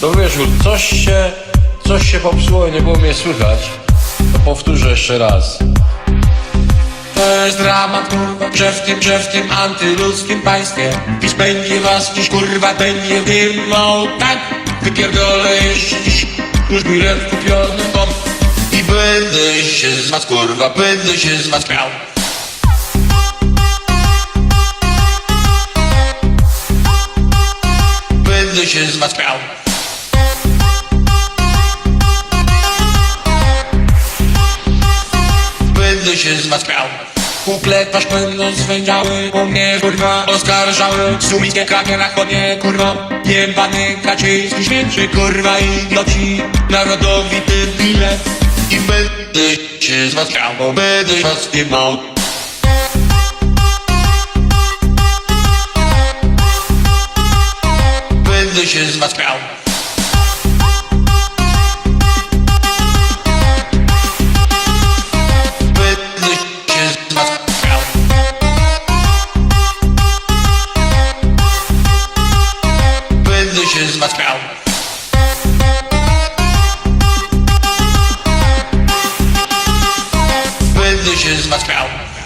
ciul. Coś się, coś się popsuło i nie było mnie słychać. To powtórzę jeszcze raz. To jest dramat kurwa, w tym, w tym antyludzkim państwie PiS będzie was dziś kurwa, będzie dymał tak Wypierdolę jeszcze dziś, już bilet kupiony mam I będę się z was kurwa, będę się z was miał Będę się z was miał się z was miał Kuplet wasz będą swędziały Bo mnie kurwa oskarżały. Sumickie krakie na chodnie kurwa Jebany Kaczyński śmieci kurwa idioci. Narodowi debile I będę się z was miał Bo będę was nie mał się z was miał dat spel. Bewustzijn wat spel.